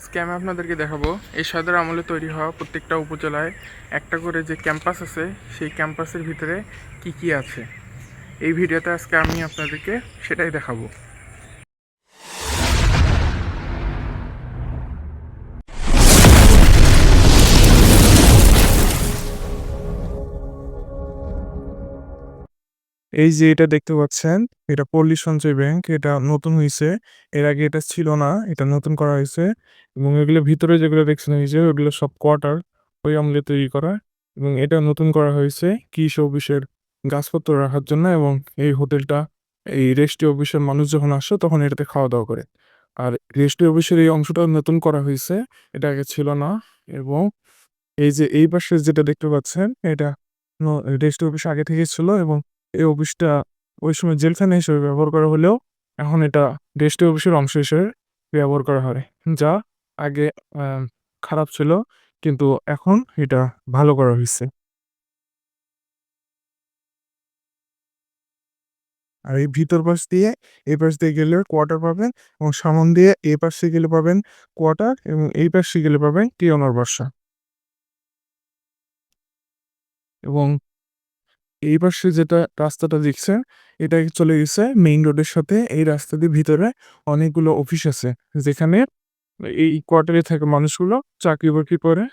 আজকে আমি আপনাদেরকে দেখাবো। এই সদর আমলে তৈরি হওয়া প্রত্যেকটা উপজেলায় একটা করে যে ক্যাম্পাস আছে, সেই ক্যাম্পাসের ভিতরে কি কি আছে। এই ভিডিওতে আজকে আমি আপনাদেরকে সেটাই দেখাবো। এই যে এটা দেখতে পাচ্ছেন, এটা পল্লী সঞ্চয় ব্যাংক, এটা নতুন হয়েছে এর আগে এটা ছিল না, এটা নতুন করা হয়েছে এবং এগুলো ভিতরে যেগুলো দেখছেন যে ওগুলো সব কোয়ার্টার ওই আমলে তৈরি করা এবং এটা নতুন করা হয়েছে কৃষি অফিসের গাছপত্র রাখার জন্য এবং এই হোটেলটা, এই রেস্টি অফিসের মানুষ যখন আসে তখন এটাতে খাওয়া দাওয়া করে। আর রেস্টি অফিসের এই অংশটা নতুন করা হয়েছে এটা আগে ছিল না এবং এই যে এই পাশে যেটা দেখতে পাচ্ছেন, এটা রেস্টি অফিস আগে থেকে ছিল এবং এই অফিসটা ওই সময় জেলখানা হিসেবে ব্যবহার করা হলেও এখন এটা রেস্টি অফিসের অংশ হিসেবে ব্যবহার করা হয়। যা আগে খারাপ ছিল, কিন্তু এখন এটা ভালো করা হয়েছে। আর এই ভিতর পাশ দিয়ে, এই পাশ দিয়ে গেলে কোয়ার্টার পাবেন এবং সামন দিয়ে এই পাশে গেলে পাবেন কোয়ার্টার এবং এই পাশে গেলে পাবেন টিওনার বাসা। এবং এই পাশে যেটা রাস্তাটা দেখছে এটা চলে গেছে মেইন রোডের সাথে। এই রাস্তা দিয়ে ভিতরে অনেকগুলো অফিস আছে, যেখানে এই কোয়ার্টারে থাকা মানুষগুলো চাকরি বাকরি করে,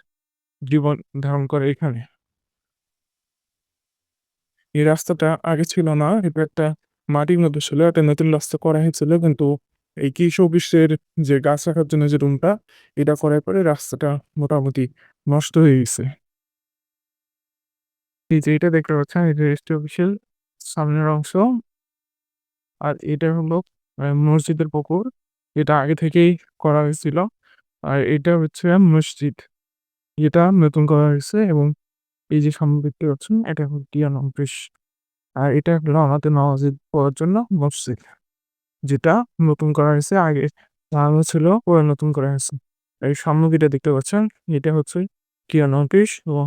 জীবন ধারণ করে এখানে। এই রাস্তাটা আগে ছিল না, এটা একটা মাটির মধ্যে ছিল, একটা নতুন রাস্তা করা হয়েছিল, কিন্তু এই কৃষি অফিসের যে গাছ রাখার জন্য যে রুমটা এটা করার পরে রাস্তাটা মোটামুটি নষ্ট হয়ে গেছে। এই যে এটা দেখতে পাচ্ছেন। এটা রেজিস্ট্রি অফিসিয়াল সামনের অংশ। আর এটা হলো মসজিদের পুকুর। এটা আগে থেকেই করা হয়েছিল। আর এটা হচ্ছে মসজিদ। এটা নতুন করা হয়েছে এবং এই যে সামনে দেখতে পাচ্ছেন, এটা হলো টিয়ান অফিস। আর এটা হলো আমাদের নামাজের পড়ার জন্য মসজিদ, যেটা নতুন করা হয়েছে। আগে বানানো ছিল ওরা নতুন করা হয়েছে। এই সামনে যেটা দেখতে পাচ্ছেন, এটা হচ্ছে টিয়ান অফিস। এবং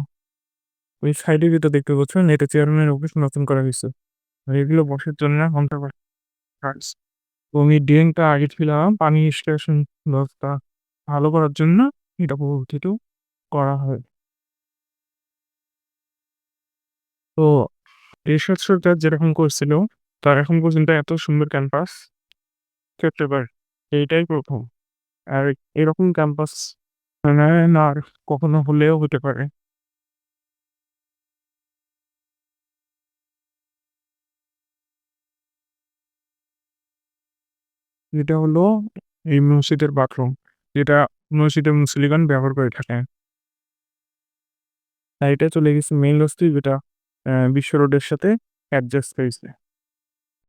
ওই সাইডে যেটা দেখতে পাচ্ছেন, এটা চেয়ারম্যানের অফিস নতুন করা হয়েছে। আর এগুলো বসার জন্য ঘণ্টা এবং এই ড্রেনটা আগে ছিল পানি স্টেশন ব্যবস্থা ভালো করার জন্য এটা পরবর্তীতেও করা হয়। তো এরশাদ সরকার যেরকম করছিল, তার এখন পর্যন্ত এত সুন্দর ক্যাম্পাস করতে পারে, এইটাই প্রথম। আর এরকম ক্যাম্পাস মানে না আর কখনো হলেও হতে পারে। এটা হলো এই মসজিদের বাথরুম যেটা মসজিদে মুসলিগান ব্যবহার করে থাকে। আর এটা চলে গেছে মেইন রাস্তায় যেটা বিশ্ব রোডের সাথে অ্যাডজাস্ট হয়েছে।